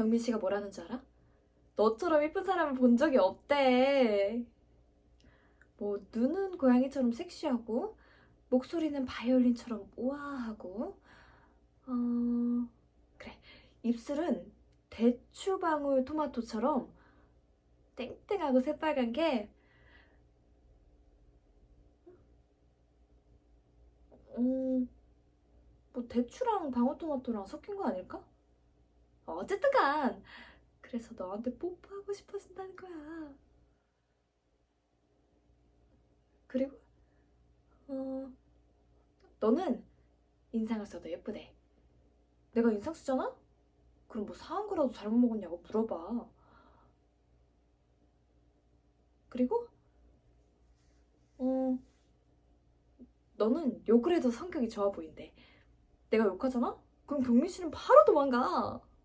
경민 씨가 뭐라는 줄 알아? 너처럼 예쁜 사람을 본 적이 없대. 뭐 눈은 고양이처럼 섹시하고 목소리는 바이올린처럼 우아하고 어 그래 입술은 대추방울 토마토처럼 땡땡하고 새빨간 게 음, 뭐 대추랑 방울토마토랑 섞인 거 아닐까? 어쨌든 간 그래서 너한테 뽀뽀하고 싶어진다는 거야. 그리고 어 너는 인상을 써도 예쁘대. 내가 인상 쓰잖아? 그럼 뭐 사한 거라도 잘못 먹었냐고 물어봐. 그리고 어 너는 욕을 해도 성격이 좋아 보인대. 내가 욕하잖아? 그럼 경민 씨는 바로 도망가.